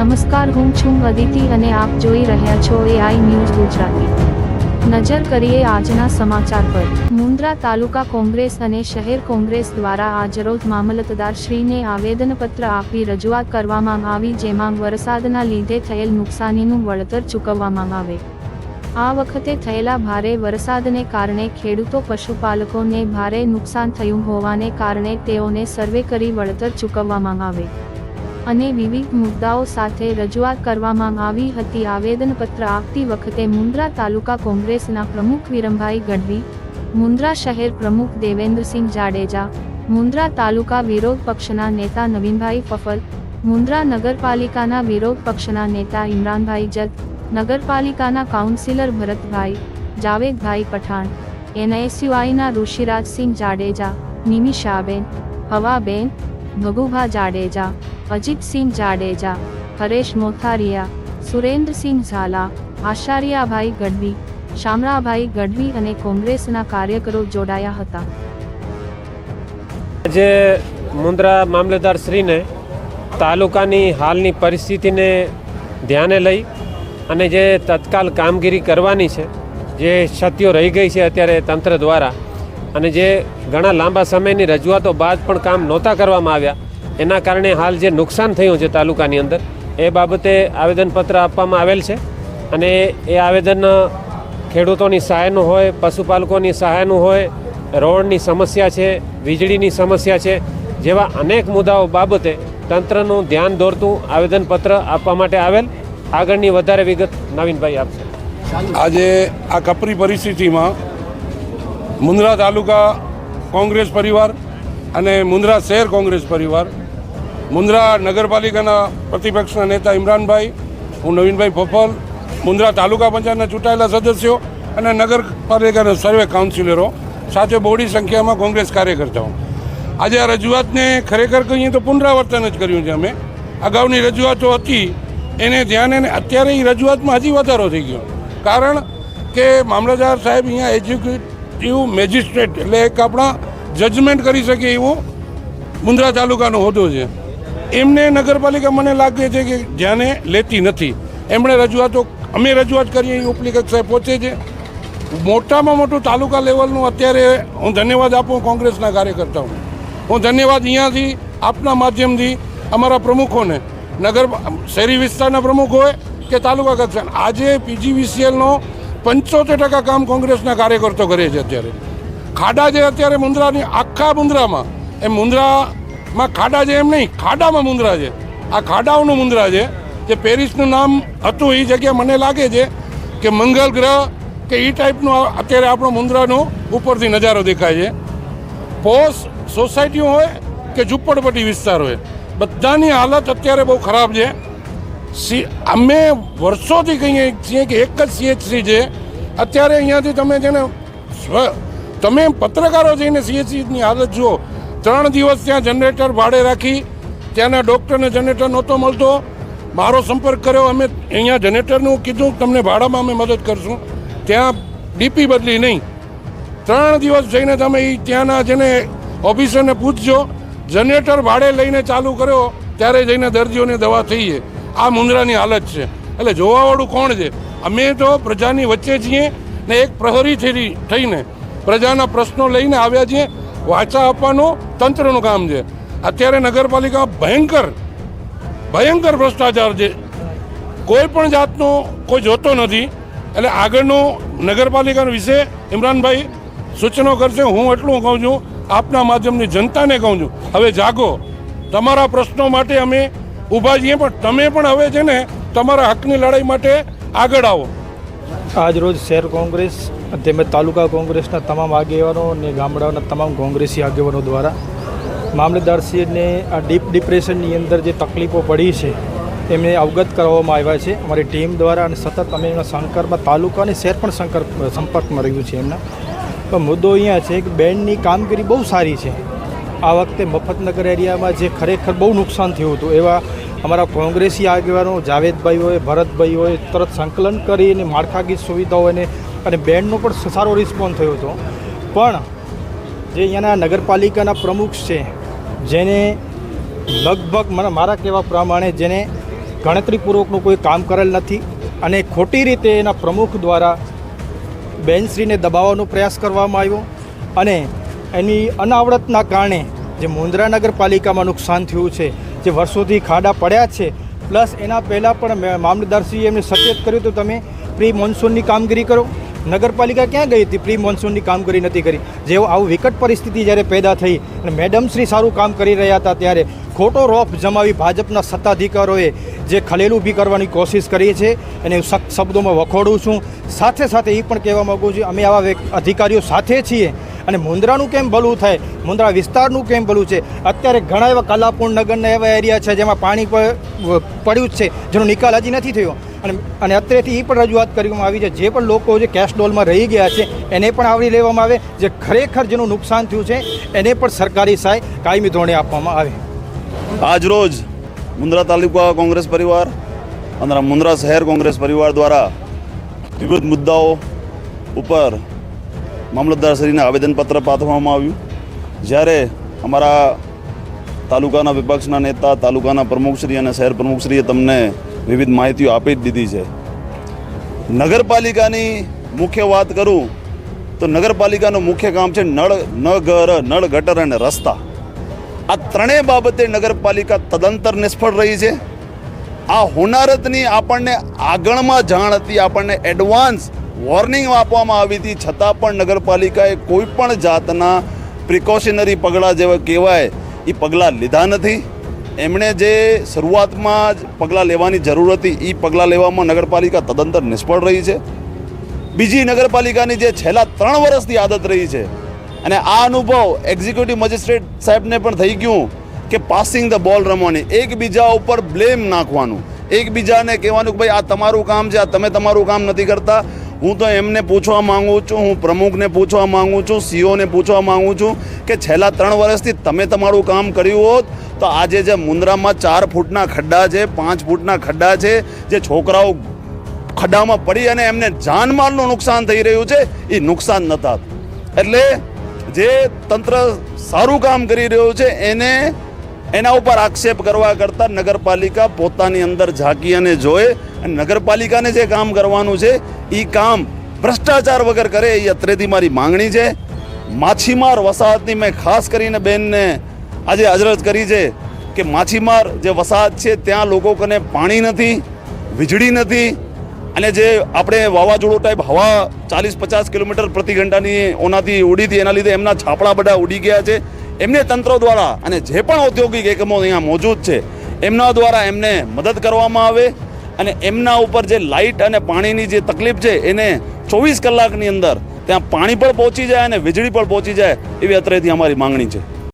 નમસ્કાર, હું છું અદિતિ અને આપ જોઈ રહ્યા છો એઆઈ ન્યૂઝ ગુજરાતી. નજર કરીએ આજના સમાચાર પર. મુન્દ્રા તાલુકા કોંગ્રેસ અને શહેર કોંગ્રેસ દ્વારા આજરોજ મામલતદાર શ્રીને આવેદનપત્ર આપી રજૂઆત કરવામાં આવી, જેમાં વરસાદના લીધે થયેલ નુકસાનીનું વળતર ચૂકવવામાં આવે. આ વખતે થયેલા ભારે વરસાદને કારણે ખેડૂતો, પશુપાલકોને ભારે નુકસાન થયું હોવાને કારણે તેઓને સર્વે કરી વળતર ચૂકવવામાં આવે. અને વિવિધ મુદ્દાઓ સાથે રજૂઆત કરવામાં આવી હતી. આવેદનપત્ર આપતી વખતે મુન્દ્રા તાલુકા કોંગ્રેસના પ્રમુખ વિરમભાઈ ગઢવી મુન્દ્રા શહેર પ્રમુખ દેવેન્દ્રસિંહ જાડેજા મુન્દ્રા તાલુકા વિરોધ પક્ષના નેતા નવીનભાઈ ફફલ મુન્દ્રા નગરપાલિકાના વિરોધ પક્ષના નેતા ઇમરાનભાઈ જત નગરપાલિકાના કાઉન્સિલર ભરતભાઈ, જાવેદભાઈ પઠાણ, એનએસયુઆઈના ઋષિરાજસિંહ જાડેજા, નિમિષાબેન, હવાબેન, ભગુભા જાડેજા અજીતસિંહ જાડેજા, હરેશ મોથારિયા, સુરેન્દ્રસિંહ ઝાલા, આશારિયાભાઈ ગઢવી, શામળાભાઈ ગઢવી અને કોંગ્રેસના કાર્યકરો જોડાયા હતા. આજે મુન્દ્રા મામલેદાર શ્રીને તાલુકાની હાલની પરિસ્થિતિને ધ્યાને લઈ અને જે તત્કાલ કામગીરી કરવાની છે, જે ક્ષતિઓ રહી ગઈ છે અત્યારે તંત્ર દ્વારા અને જે ઘણા લાંબા સમયની રજૂઆતો બાદ પણ કામ નહોતા કરવામાં આવ્યા એના કારણે હાલ જે નુકસાન થયું છે તાલુકાની અંદર, એ બાબતે આવેદનપત્ર આપવામાં આવેલ છે અને એ આવેદન ખેડૂતોની સહાયનું હોય, પશુપાલકોની સહાયનું હોય, રોડની સમસ્યા છે, વીજળીની સમસ્યા છે, જેવા અનેક મુદ્દાઓ બાબતે તંત્રનું ધ્યાન દોરતું આવેદનપત્ર આપવા માટે આવેલ. આગળની વધારે વિગત નવીનભાઈ આપશે. આજે આ કપરી પરિસ્થિતિમાં મુન્દ્રા તાલુકા કોંગ્રેસ પરિવાર અને મુન્દ્રા શહેર કોંગ્રેસ પરિવાર મુન્દ્રા નગરપાલિકાના પ્રતિપક્ષના નેતા ઇમરાનભાઈ, હું નવીનભાઈ ભોપલ, મુન્દ્રા તાલુકા પંચાયતના ચૂંટાયેલા સદસ્યો અને નગરપાલિકાના સર્વે કાઉન્સિલરો સાથે બહોળી સંખ્યામાં કોંગ્રેસ કાર્યકર્તાઓ. આજે આ રજૂઆતને ખરેખર કહીએ તો પુનરાવર્તન જ કર્યું છે અમે. અગાઉની રજૂઆતો હતી, એને ધ્યાને અત્યારે એ રજૂઆતમાં હજી વધારો થઈ ગયો. કારણ કે મામલતદાર સાહેબ અહીંયા એક્ઝિક્યુટિવ મેજિસ્ટ્રેટ એટલે એક આપણા જજમેન્ટ કરી શકે એવો મુન્દ્રા તાલુકાનો હોદ્દો છે. એમને નગરપાલિકા મને લાગે છે કે ધ્યાને લેતી નથી. એમણે રજૂઆતો અમે રજૂઆત કરીએ, એ ઉપલી કક્ષાએ પહોંચે છે. મોટામાં મોટું તાલુકા લેવલનું અત્યારે હું ધન્યવાદ આપું કોંગ્રેસના કાર્યકર્તાઓને. હું ધન્યવાદ અહીંયાથી આપના માધ્યમથી અમારા પ્રમુખોને. નગર શહેરી વિસ્તારના પ્રમુખ હોય કે તાલુકા કક્ષાના. આજે પીજીવીસીએલનો પંચોતેર ટકા કામ કોંગ્રેસના કાર્યકર્તાઓ કરે છે અત્યારે. ખાડા જે અત્યારે મુન્દ્રાની આખા મુન્દ્રામાં એ મુન્દ્રામાં ખાડા છે એમ નહીં, ખાડામાં મુન્દ્રા છે. આ ખાડાઓનું મુન્દ્રા છે જે પેરિસનું નામ હતું એ જગ્યા મને લાગે છે કે મંગલ ગ્રહ કે એ ટાઈપનો અત્યારે આપણો મુન્દ્રાનો ઉપરથી નજારો દેખાય છે. પોસ સોસાયટીઓ હોય કે ઝૂંપડપટ્ટી વિસ્તાર હોય, બધાની હાલત અત્યારે બહુ ખરાબ છે. સી, અમે વર્ષોથી કહીએ છીએ કે એક જ સીએચસી છે. અત્યારે અહીંયાથી તમે જેને તમે પત્રકારો જઈને સીએચસીની હાલત જુઓ ત્રણ દિવસ ત્યાં જનરેટર ભાડે રાખી, ત્યાંના ડૉક્ટરને જનરેટર નહોતો મળતો. મારો સંપર્ક કર્યો, અમે અહીંયા જનરેટરનું કીધું, તમને ભાડામાં અમે મદદ કરશું. ત્યાં ડીપી બદલી નહીં. ત્રણ દિવસ જઈને તમે એ ત્યાંના જેને ઓફિસરને પૂછજો જનરેટર ભાડે લઈને ચાલુ કર્યો, ત્યારે જઈને દર્દીઓને દવા થઈ આ મુંદરાની હાલત છે. એટલે જોવાવાળું કોણ છે? અમે તો પ્રજાની વચ્ચે છીએ ને એક પ્રહરી થઈ થઈને, પ્રજાના પ્રશ્નો લઈને આવ્યા છીએ. વાચા આપવાનું તંત્રનું કામ છે. અત્યારે નગરપાલિકા ભયંકર ભયંકર ભ્રષ્ટાચાર છે. કોઈ પણ જાતનો કોઈ જોતો નથી. એટલે આગળનું નગરપાલિકાના વિશે ઇમરાનભાઈ સૂચનો કરશે, હું એટલું કહું છું, આપના માધ્યમની જનતાને કહું છું. હવે જાગો. તમારા પ્રશ્નો માટે અમે ઊભા છીએ, પણ તમે પણ હવે છે ને તમારા હકની લડાઈ માટે આગળ આવો. આજ રોજ શહેર કોંગ્રેસ તેમજ તાલુકા કોંગ્રેસના તમામ આગેવાનો અને ગામડાઓના તમામ કોંગ્રેસી આગેવાનો દ્વારા મામલતદારશ્રીને આ ડીપ ડિપ્રેશનની અંદર જે તકલીફો પડી છે, એમને અવગત કરવામાં આવ્યા છે. અમારી ટીમ દ્વારા અને સતત અમે એમના સંકર્પમાં તાલુકા અને શહેર પણ સંકર્પ સંપર્કમાં રહ્યું છે એમના. પણ મુદ્દો અહીંયા છે કે બેન્ડની કામગીરી બહુ સારી છે. આ વખતે મફતનગર એરિયામાં જે ખરેખર બહુ નુકસાન થયું હતું, એવા અમારા કોંગ્રેસી આગેવાનો જાવેદભાઈ હોય ભરતભાઈ હોય તરત સંકલન કરીને માળખાગીત સુવિધાઓ અને અને બેન્ડનો પણ સારો રિસ્પોન્સ થયો હતો. પણ જે અહીંયાના નગરપાલિકાના પ્રમુખ છે, જેને લગભગ મને મારા કહેવા પ્રમાણે જેને ગણતરીપૂર્વકનું કોઈ કામ કરેલ નથી અને ખોટી રીતે એના પ્રમુખ દ્વારા બેનશ્રીને દબાવવાનો પ્રયાસ કરવામાં આવ્યો અને એની અનાવડતના કારણે જે મુન્દ્રા નગરપાલિકામાં નુકસાન થયું છે જે વર્ષોથી ખાડા પડ્યા છે. પ્લસ એના પહેલાં પણ મામલતદારશ્રીએ એમને સચેત કર્યું તો તમે પ્રી મોન્સૂનની કામગીરી કરો. નગરપાલિકા ક્યાં ગઈ હતી? પ્રી મોન્સૂનની કામગીરી નથી કરી. જેવો આવું વિકટ પરિસ્થિતિ જ્યારે પેદા થઈ અને મેડમ શ્રી સારું કામ કરી રહ્યા હતા ત્યારે ખોટો રોફ જમાવી ભાજપના સત્તાધિકારોએ જે ખલેલ ઊભી કરવાની કોશિશ કરી છે સખ્ત શબ્દોમાં વખોડું છું. સાથે સાથે એ પણ કહેવા માગું છું, અમે આવા અધિકારીઓ સાથે છીએ. અને મુન્દ્રાનું કેમ ભલું થાય? મુન્દ્રા વિસ્તારનું કેમ ભલું છે? અત્યારે ઘણા એવા કલાપુર નગરના એવા એરિયા છે જેમાં પાણી પડ્યું જ છે, જેનો નિકાલ હજી નથી થયો. અને અને અત્યારેથી એ પણ રજૂઆત કરવામાં આવી છે, જે પણ લોકો જે કેશ ડોલમાં રહી ગયા છે, એને પણ આવરી લેવામાં આવે. જે ખરેખર જેનું નુકસાન થયું છે, એને પણ સરકારી સહાય કાયમી ધોરણે આપવામાં આવે. આજરોજ મુન્દ્રા તાલુકા કોંગ્રેસ પરિવાર અને મુન્દ્રા શહેર કોંગ્રેસ પરિવાર દ્વારા વિવિધ મુદ્દાઓ ઉપર મામલતદારશ્રીને આવેદનપત્ર પાઠવવામાં આવ્યું. જ્યારે અમારા તાલુકાના વિપક્ષના નેતા, તાલુકાના પ્રમુખશ્રી અને શહેર પ્રમુખશ્રીએ તમને વિવિધ માહિતીઓ આપી જ દીધી છે. નગરપાલિકાની મુખ્ય વાત કરું, તો નગરપાલિકાનું મુખ્ય કામ છે નળ ન ઘર નળ ગટર અને રસ્તા. આ ત્રણેય બાબતે નગરપાલિકા તદંતર નિષ્ફળ રહી છે. આ હોનારતની આપણને આગળમાં જાણ હતી, આપણને એડવાન્સ વોર્નિંગ આપવામાં આવી હતી. છતાં પણ નગરપાલિકાએ કોઈ પણ જાતના પ્રિકોશનરી પગલાં જેવા કહેવાય એ પગલાં લીધા નથી. એમણે જે શરૂઆતમાં જ પગલાં લેવાની જરૂર હતી એ પગલાં લેવામાં નગરપાલિકા તદંતર નિષ્ફળ રહી છે. બીજી નગરપાલિકાની જે છેલ્લા ત્રણ વર્ષથી આદત રહી છે, અને આ અનુભવ એક્ઝિક્યુટિવ મજિસ્ટ્રેટ સાહેબને પણ થઈ ગયું કે પાસિંગ ધ બોલ રમવાની, એકબીજા ઉપર બ્લેમ નાખવાનું. એકબીજાને કહેવાનું કે ભાઈ, આ તમારું કામ છે, આ તમે તમારું કામ નથી કરતા. હું તો એમને પૂછવા માંગુ છું, હું પ્રમુખને પૂછવા માંગુ છું, સીઓને પૂછવા માંગુ છું કે છેલ્લા ત્રણ વર્ષથી તમે તમારું કામ કર્યું હોત તો આજે જે મુન્દ્રામાં ચાર ફૂટના ખડ્ડા છે, પાંચ ફૂટના ખડ્ડા છે, જે છોકરાઓ ખડ્ડામાં પડી અને એમને જાનમાલનું નુકસાન થઈ રહ્યું છે, એ નુકસાન નતા એટલે જે તંત્ર સારું કામ કરી રહ્યું છે, એને એના ઉપર આક્ષેપ કરવા કરતાં નગરપાલિકા પોતાની અંદર ઝાંકી અને જોએ અને નગરપાલિકાને જે કામ કરવાનું છે એ કામ ભ્રષ્ટાચાર વગર કરે એ અત્રેથી મારી માંગણી છે. માછીમાર વસાહતની મેં ખાસ કરીને બેનને આજે અજરજ કરી છે કે માછીમાર જે વસાહત છે, ત્યાં લોકો કને પાણી નથી, વીજળી નથી અને જે આપણે વાવાઝોડું ટાઈપ હવા ચાલીસ પચાસ કિલોમીટર પ્રતિ ઘંટાની ઓનાથી ઉડી હતી એના લીધે એમના છાપડા બધા ઉડી ગયા છે. એમને તંત્ર દ્વારા અને જે પણ ઔદ્યોગિક એકમો અહીંયા મોજૂદ છે, એમના દ્વારા એમને મદદ કરવામાં આવે અને એમના ઉપર જે લાઇટ અને પાણીની જે તકલીફ છે, એને ચોવીસ કલાકની અંદર ત્યાં પાણી પણ પહોંચી જાય અને વીજળી પણ પહોંચી જાય એવી અત્રેથી અમારી માંગણી છે.